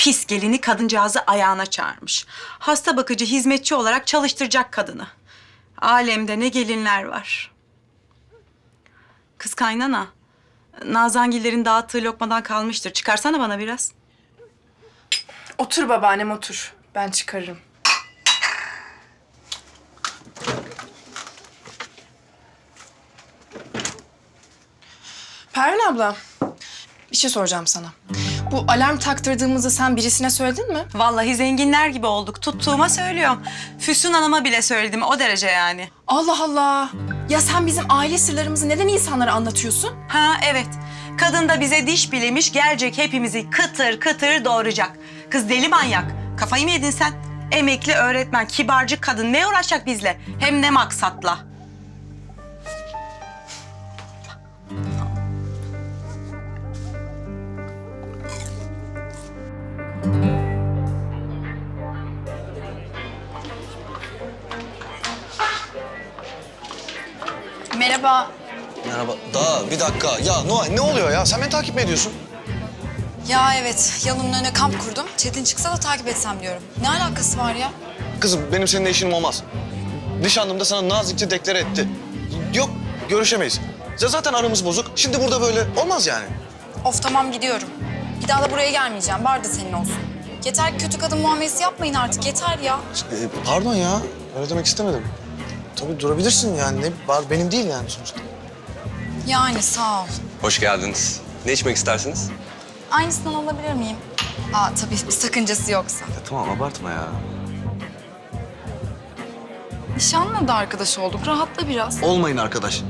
Pis gelini kadıncağızı ayağına çağırmış. Hasta bakıcı hizmetçi olarak çalıştıracak kadını. Alemde ne gelinler var. Kız kaynana. Nazangillerin dağıttığı lokmadan kalmıştır. Çıkarsana bana biraz. Otur babaannem otur. Ben çıkarırım. Pervin abla, bir şey soracağım sana. Bu alarm taktırdığımızı sen birisine söyledin mi? Vallahi zenginler gibi olduk. Tuttuğuma söylüyorum. Füsun Hanım'a bile söyledim. O derece yani. Allah Allah! Ya sen bizim aile sırlarımızı neden insanlara anlatıyorsun? Ha evet. Kadın da bize diş bilemiş gelecek hepimizi kıtır kıtır doğuracak. Kız deli manyak. Kafayı mı yedin sen? Emekli öğretmen, kibarcık kadın ne uğraşacak bizle? Hem ne maksatla? Merhaba. Merhaba. Daha bir dakika. Ya Noah ne oluyor ya? Sen beni takip mi ediyorsun? Ya evet, yanımın önüne kamp kurdum. Çetin çıksa da takip etsem diyorum. Ne alakası var ya? Kızım benim seninle işim olmaz. Nişanlım da sana nazikçe deklare etti. Yok görüşemeyiz. Ya zaten aramız bozuk. Şimdi burada böyle olmaz yani. Of tamam gidiyorum. Bir daha da buraya gelmeyeceğim. Bar da senin olsun. Yeter ki kötü kadın muamelesi yapmayın artık. Yeter ya. E, pardon ya. Öyle demek istemedim. Tabii durabilirsin yani. Ne var benim değil yani sonuçta. Yani sağ ol. Hoş geldiniz. Ne içmek istersiniz? Aynısından alabilir miyim? Aa tabii bir sakıncası yoksa. Ya tamam abartma ya. Nişanla da arkadaş olduk. Rahatla biraz. Olmayın arkadaş.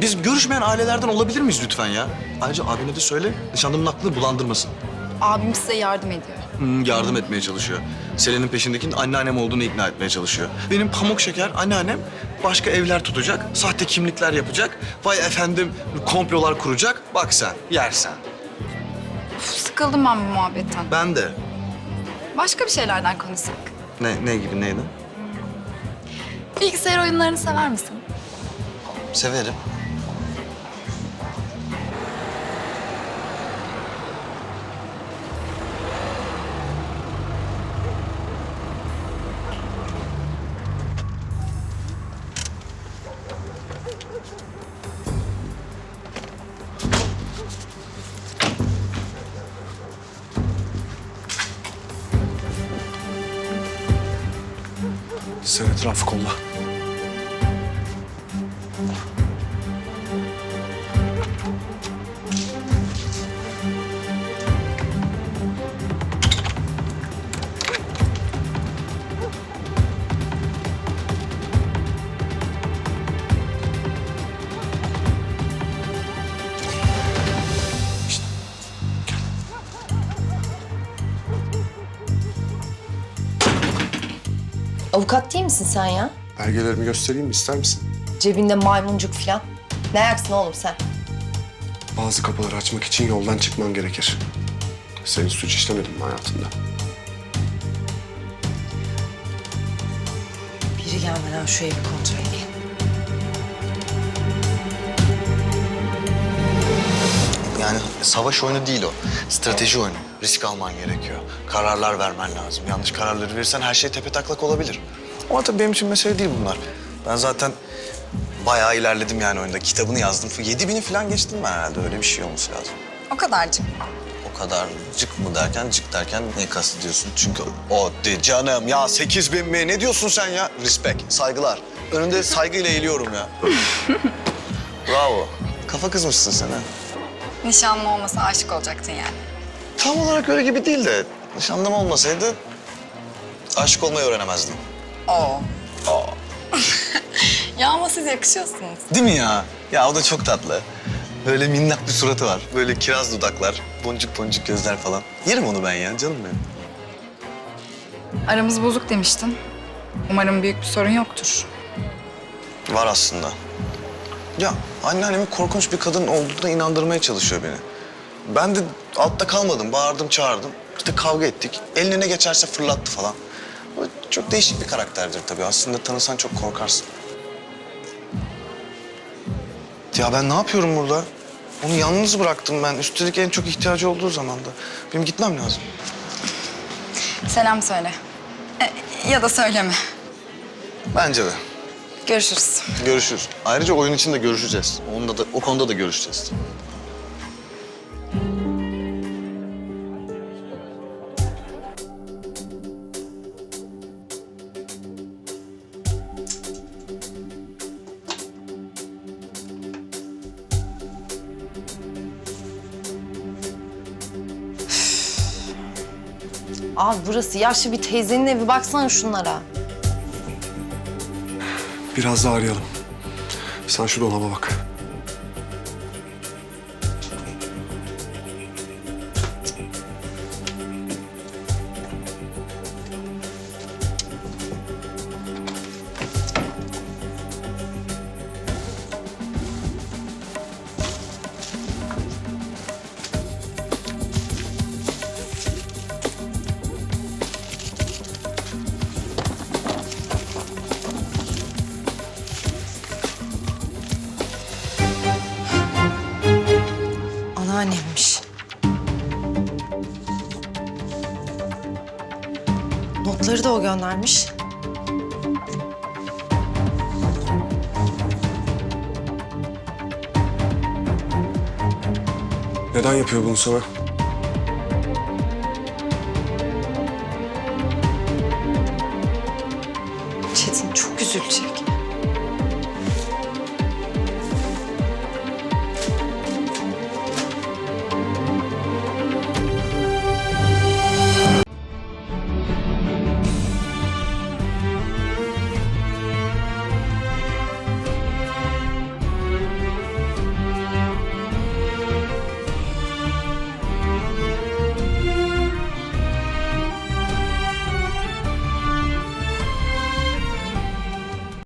Biz görüşmeyen ailelerden olabilir miyiz lütfen ya? Ayrıca abine de söyle nişanlımın aklını bulandırmasın. Abim size yardım ediyor. Hmm, yardım etmeye çalışıyor. Selen'in peşindekinin anneannem olduğunu ikna etmeye çalışıyor. Benim pamuk şeker anneannem başka evler tutacak, sahte kimlikler yapacak. Vay efendim komplolar kuracak. Bak sen, yersen. Uf, sıkıldım ben bu muhabbetten. Ben de. Başka bir şeylerden konuşsak. Ne, ne gibi neydi? Bilgisayar oyunlarını sever misin? Severim. Sen etrafı kolla. Avukat değil misin sen ya? Belgelerimi göstereyim mi ister misin? Cebinde maymuncuk falan. Ne ayaksın oğlum sen? Bazı kapıları açmak için yoldan çıkman gerekir. Senin suç işlemedin mi hayatında? Biri gelmeden şu evi kontrol edeyim. Yani savaş oyunu değil o. Strateji oyunu. Risk alman gerekiyor. Kararlar vermen lazım. Yanlış kararları verirsen her şey tepe taklak olabilir. Ama tabii benim için mesele değil bunlar. Ben zaten bayağı ilerledim yani oyunda. Kitabını yazdım. Yedi bini falan geçtim ben herhalde. Öyle bir şey olması lazım. O kadarcık. O kadar cık mı derken cık derken ne kastediyorsun? Çünkü o de canım ya sekiz bin mi? Ne diyorsun sen ya? Respect, saygılar. Önünde saygıyla eğiliyorum ya. Bravo. Kafa kızmışsın sen ha. Nişanlı olmasa aşık olacaktın yani. Tam olarak öyle gibi değil de nişanlım olmasaydı aşık olmayı öğrenemezdim. Oo. ya ama siz yakışıyorsunuz. Değil mi ya? Ya o da çok tatlı. Böyle minnak bir suratı var. Böyle kiraz dudaklar, boncuk boncuk gözler falan. Yerim onu ben ya, canım benim. Aramız bozuk demiştin. Umarım büyük bir sorun yoktur. Var aslında. Ya anneannemin korkunç bir kadın olduğuna inandırmaya çalışıyor beni. Ben de altta kalmadım. Bağırdım, çağırdım. İşte kavga ettik. Eline ne geçerse fırlattı falan. O çok değişik bir karakterdir tabii. Aslında tanısan çok korkarsın. Ya ben ne yapıyorum burada? Onu yalnız bıraktım ben. Üstelik en çok ihtiyacı olduğu zamanda. Benim gitmem lazım. Selam söyle. E, ya da söyleme. Bence de. Görüşürüz. Görüşürüz. Ayrıca oyun için de görüşeceğiz. Onda da, o konuda da görüşeceğiz. Abi burası yaşlı bir teyzenin evi. Baksana şunlara. Biraz daha arayalım. Sen şu dolaba bak. Notları da o göndermiş. Neden yapıyor bunu sana? Çetin çok üzülecek.